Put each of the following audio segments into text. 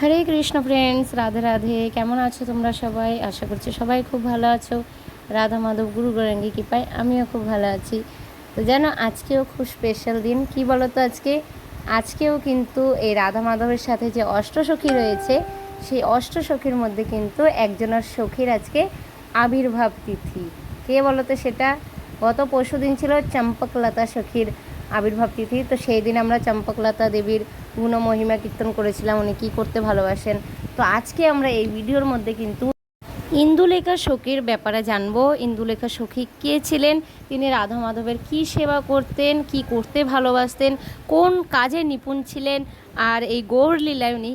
হরে Krishna friends Radhe Radhe. কেমন আছো তোমরা সবাই? আশা করছি সবাই খুব ভালো আছো। রাধা মাধব, গুরু গৌরাঙ্গী কৃপায় আমিও খুব ভালো আছি। তো যেন আজকেও খুব স্পেশাল দিন। কি বলো তো আজকে? আজকেও কিন্তু এই রাধা মাধবের সাথে যে অষ্টসখী রয়েছে, সেই অষ্টসখীর মধ্যে কিন্তু একজনের সখীর আজকে আবির্ভাব তিথি। কে বলো তো সেটা? গত পরশু দিন ছিল চম্পকলতা সখীর। আবির্ভাব তিথি। তো সেই দিন আমরা চম্পকলতা দেবীর গুণ মহিমা কীর্তন করেছিলাম, উনি কী করতে ভালোবাসেন। তো আজকে আমরা এই ভিডিওর মধ্যে কিন্তু ইন্দুলেখা সখীর ব্যাপারে জানব। ইন্দুলেখা সখী কে ছিলেন? তিনি রাধা মাধবের কী সেবা করতেন? কি করতে ভালোবাসতেন? কোন কাজে নিপুণ ছিলেন? আর এই গৌর লীলায় উনি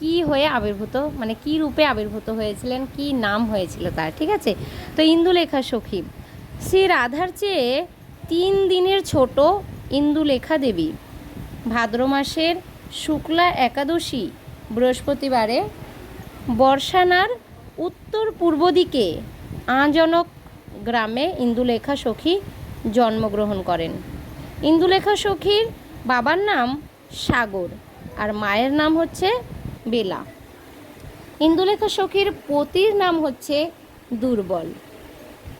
কী হয়ে আবির্ভূত? মানে কি রূপে আবির্ভূত হয়েছিলেন? কি নাম হয়েছিল তার? ঠিক আছে? তো ইন্দুলেখা সখী শ্রী রাধার চেয়ে তিন দিনের ছোট ইন্দুলেখা দেবী। ভাদ্র মাসের শুক্লা একাদশী, বৃহস্পতিবারে বর্ষানার উত্তর পূর্ব দিকে আজনক গ্রামে ইন্দুলেখা সখী জন্মগ্রহণ করেন। ইন্দুলেখা সখীর বাবার নাম সাগর আর মায়ের নাম হচ্ছে বেলা। ইন্দুলেখা সখীর পতির নাম হচ্ছে দুর্বল।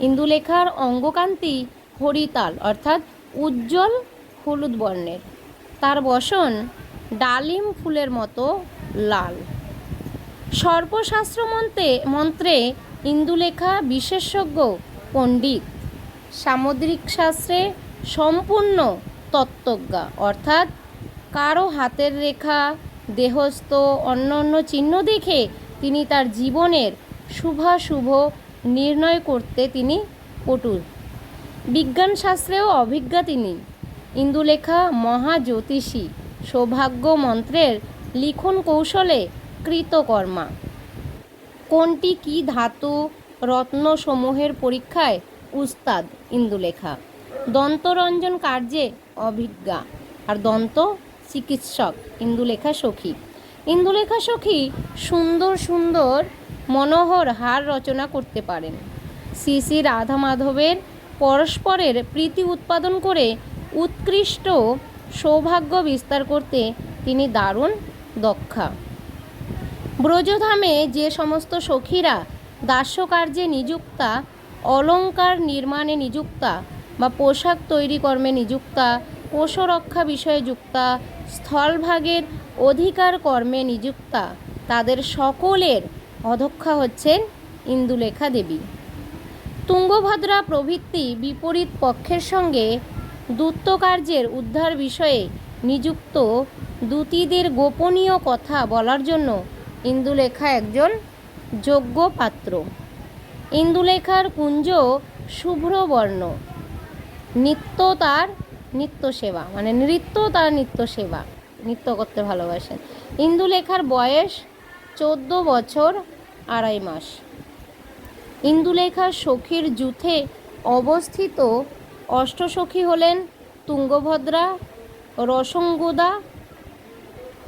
ইন্দুলেখার অঙ্গকান্তি হরিতাল অর্থাৎ উজ্জ্বল হলুদ বর্ণের। তার বসন ডালিম ফুলের মতো লাল। সর্পশাস্ত্র মন্ত্রে মন্ত্রে ইন্দুলেখা বিশেষজ্ঞ, পণ্ডিত। সামুদ্রিক শাস্ত্রে সম্পূর্ণ তত্ত্বজ্ঞা। অর্থাৎ কারও হাতের রেখা, দেহস্থ, অন্য অন্য চিহ্ন দেখে তিনি তার জীবনের শুভাশুভ নির্ণয় করতে তিনি পটু বিজ্ঞান শাস্ত্রেও অভিজ্ঞা তিনি। ইন্দুলেখা মহাজ্যোতিষী সৌভাগ্য মন্ত্রের লিখন কৌশলে কৃতকর্মা। কোনটি কি ধাতু রত্নসমূহের পরীক্ষায় উস্তাদ ইন্দুলেখা? দন্তরঞ্জন কার্যে অভিজ্ঞা। আর দন্ত চিকিৎসক ইন্দুলেখা সখী। ইন্দুলেখা সখী সুন্দর সুন্দর মনোহর হার রচনা করতে পারেন। শ্রী শ্রী রাধা মাধবের পরস্পরের প্রীতি উৎপাদন করে উৎকৃষ্ট সৌভাগ্য বিস্তার করতে তিনি দারুণ দক্ষা। ব্রজধামে যে সমস্ত সখীরা দাস্যকার্যে নিযুক্তা, অলঙ্কার নির্মাণে নিযুক্তা বা পোশাক তৈরি কর্মে নিযুক্তা, পোষরক্ষা বিষয়ে যুক্তা, স্থলভাগের অধিকার কর্মে নিযুক্তা, তাদের সকলের অধ্যক্ষা হচ্ছেন ইন্দুলেখা দেবী। তুঙ্গভদ্রা প্রভৃতি বিপরীত পক্ষের সঙ্গে দূতকার্যের উদ্ধার বিষয়ে নিযুক্ত দূতীদের গোপনীয় কথা বলার জন্য ইন্দুলেখা একজন যোগ্য পাত্র। ইন্দুলেখার কুঞ্জ শুভ্রবর্ণ নিত্য তার নিত্য সেবা মানে নৃত্য তার নিত্য সেবা, নৃত্য করতে ভালোবাসেন। ইন্দুলেখার বয়স চোদ্দ বছর আড়াই মাস। ইন্দুলেখার সখীর যুথে অবস্থিত অষ্টসখী হলেন তুঙ্গভদ্রা, রসঙ্গোদা,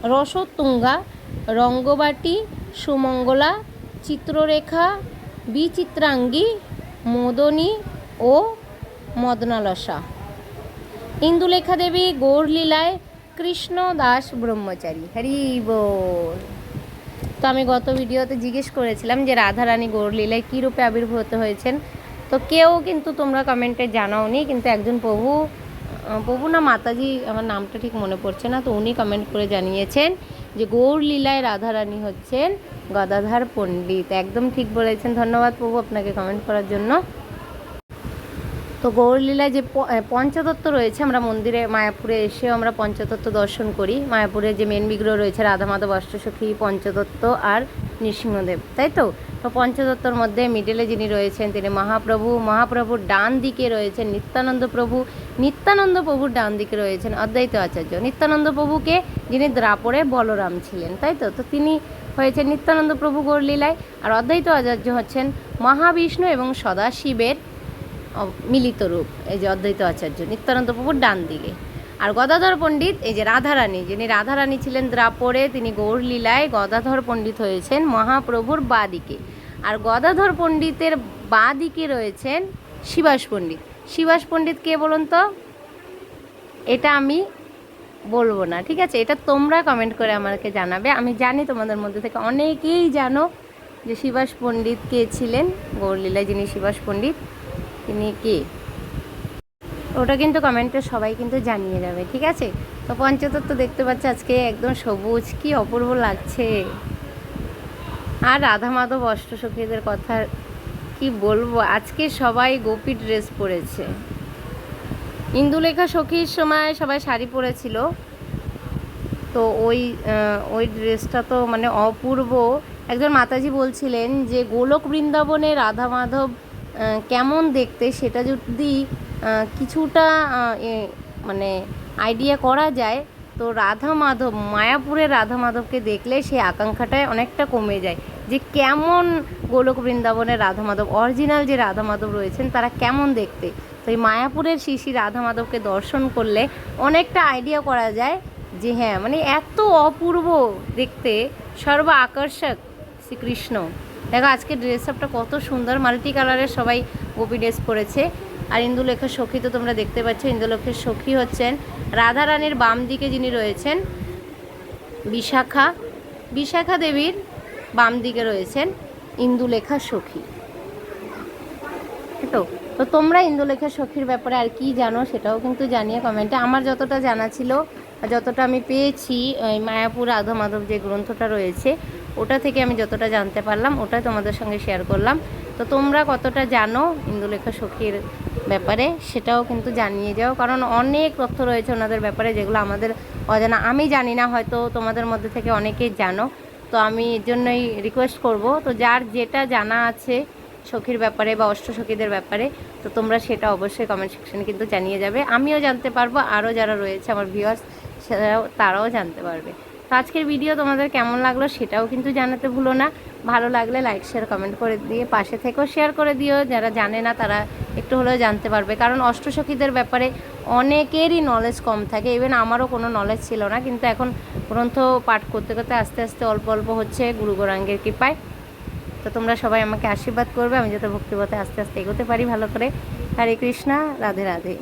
রসতুঙ্গা, রঙ্গবাটি, সুমঙ্গলা, চিত্ররেখা, বিচিত্রাঙ্গী, মদনী ও মদনালসা। ইন্দুলেখা দেবী গৌরলীলায় কৃষ্ণ দাস ব্রহ্মচারী। হরি বল। তো আমি গত ভিডিওতে জিজ্ঞেস করেছিলাম যে রাধারানী গৌরলীলায় কী রূপে আবির্ভূত হয়েছেন? তো কেউ কিন্তু তোমরা কমেন্টে জানাওনি, কিন্তু একজন প্রভু প্রভু না মাতাজি, আমার নামটা ঠিক মনে পড়ছে না, তো উনি কমেন্ট করে জানিয়েছেন যে গৌর লীলায় রাধারানী হচ্ছেন গদাধার পণ্ডিত। একদম ঠিক বলেছেন। ধন্যবাদ প্রভু আপনাকে কমেন্ট করার জন্য। তো গৌরলীলায় যে পঞ্চতত্ত্ব রয়েছে, আমরা মন্দিরে, মায়াপুরে এসেও আমরা পঞ্চতত্ত্ব দর্শন করি। মায়াপুরে যে মেন বিগ্রহ রয়েছে, রাধা মাধব, অষ্টসখী, পঞ্চতত্ত্ব আর নৃসিংহদেব, তাই তো? তো মধ্যে মিডলে যিনি রয়েছেন, তিনি মহাপ্রভু, মহাপ্রভুর ডান দিকে রয়েছেন নিত্যানন্দ প্রভু, নিত্যানন্দ প্রভুর ডান দিকে রয়েছেন অদ্বৈত আচার্য। নিত্যানন্দ প্রভুকে যিনি দ্রাপরে বলরাম ছিলেন, তাই তো? তো তিনি হয়েছেন নিত্যানন্দ প্রভু গৌরলীলায়। আর অদ্বৈত আচার্য হচ্ছেন মহাবিষ্ণু এবং সদাশিবের মিলিত রূপ, এই যে অদ্বৈত আচার্য, নিত্যানন্দ প্রভুর ডান দিকে। আর গদাধর পণ্ডিত, এই যে রাধারানী, যিনি রাধারানী ছিলেন দ্রাপরে তিনি গৌরলীলায় গদাধর পণ্ডিত হয়েছেন মহাপ্রভুর বাঁ দিকে আর গদাধর পণ্ডিতের বাঁ দিকে রয়েছেন শিবাস পণ্ডিত। শিবাস পণ্ডিত কে বলুন তো? এটা আমি বলব না, ঠিক আছে? এটা তোমরা কমেন্ট করে আমাকে জানাবে। আমি জানি তোমাদের মধ্যে থেকে অনেকেই জানো যে শিবাস পণ্ডিত কে ছিলেন, গৌরলীলায় যিনি শিবাস পণ্ডিত, তিনি কে? ওটা কিন্তু কমেন্টে সবাই কিন্তু জানিয়ে যাবে, ঠিক আছে? তো পঞ্চতত্ত্ব দেখতে পাচ্ছি, আজকে একদম সবুজ, কি অপূর্ব লাগছে। আর রাধা মাধব অষ্টসখীদের কথা কি বলব? আজকে সবাই গোপী ড্রেস পরেছে। ইন্দুলেখা সখীর সময় সবাই শাড়ি পরেছিল। তো ওই ওই ড্রেসটা তো মানে অপূর্ব। একজন মাতাজি বলছিলেন যে, গোলক বৃন্দাবনে রাধা মাধব কেমন দেখতে সেটা যদি কিছুটা মানে আইডিয়া করা যায়। তো রাধা মাধব, মায়াপুরের রাধা মাধবকে দেখলে সেই আকাঙ্ক্ষাটায় অনেকটা কমে যায়। যে কেমন গোলক বৃন্দাবনের রাধা মাধব অরিজিনাল যে রাধা মাধব রয়েছেন, তারা কেমন দেখতে? তো এই মায়াপুরের শিশি রাধা মাধবকে দর্শন করলে অনেকটা আইডিয়া করা যায় যে হ্যাঁ মানে এত অপূর্ব দেখতে, সর্ব আকর্ষক শ্রীকৃষ্ণ। দেখো, আজকে ড্রেস আপটা কত সুন্দর মাল্টি কালারের সবাই গোপী ড্রেস পরেছে। আর ইন্দুলেখা সখী তো তোমরা দেখতে পাচ্ছ ইন্দুলেখের সখী হচ্ছেন রাধা রানীর বাম দিকে যিনি রয়েছেন, বিশাখা বিশাখা দেবীর বাম দিকে রয়েছেন ইন্দুলেখা সখী। তো তো তোমরা ইন্দুলেখা সখীর ব্যাপারে আর কি জানো সেটাও কিন্তু জানিয়ে কমেন্টে। আমার যতটা জানা ছিল যতটা আমি পেয়েছি ওই মায়াপুর রাধা মাধব যে গ্রন্থটা রয়েছে, ওটা থেকে আমি যতটা জানতে পারলাম, ওটাই তোমাদের সঙ্গে শেয়ার করলাম। তো তোমরা কতটা জানো ইন্দুলেখা সখীর ব্যাপারে, সেটাও কিন্তু জানিয়ে যাও। কারণ অনেক তথ্য রয়েছে ওনাদের ব্যাপারে যেগুলো আমাদের অজানা। আমি জানি না, হয়তো তোমাদের মধ্যে থেকে অনেকেই জানো। তো আমি এর জন্যই রিকোয়েস্ট করব। তো যার যেটা জানা আছে সখীর ব্যাপারে বা অষ্টসখীদের ব্যাপারে, তো তোমরা সেটা অবশ্যই কমেন্ট সেকশনে কিন্তু জানিয়ে যাবে। আমিও জানতে পারব, আরও যারা রয়েছে আমার ভিউয়ার্স সেটাও তারাও জানতে পারবে। তো আজকের ভিডিও তোমাদের কেমন লাগল সেটাও কিন্তু জানাতে ভুলো না। ভালো লাগলে লাইক শেয়ার কমেন্ট করে দিয়ে পাশে থেকেও শেয়ার করে দিও। যারা জানে না তারা একটু হলেও জানতে পারবে। কারণ অষ্টসখীদের ব্যাপারে অনেকেরই নলেজ কম থাকে। ইভেন আমারও কোনো নলেজ ছিল না। কিন্তু এখন গ্রন্থ পাঠ করতে করতে আস্তে আস্তে অল্প অল্প হচ্ছে গুরু গৌরাঙ্গের কৃপায়। তো তোমরা সবাই আমাকে আশীর্বাদ করবে। আমি যাতে ভক্তিপথে আস্তে আস্তে এগোতে পারি ভালো করে। হরে কৃষ্ণা, রাধে রাধে।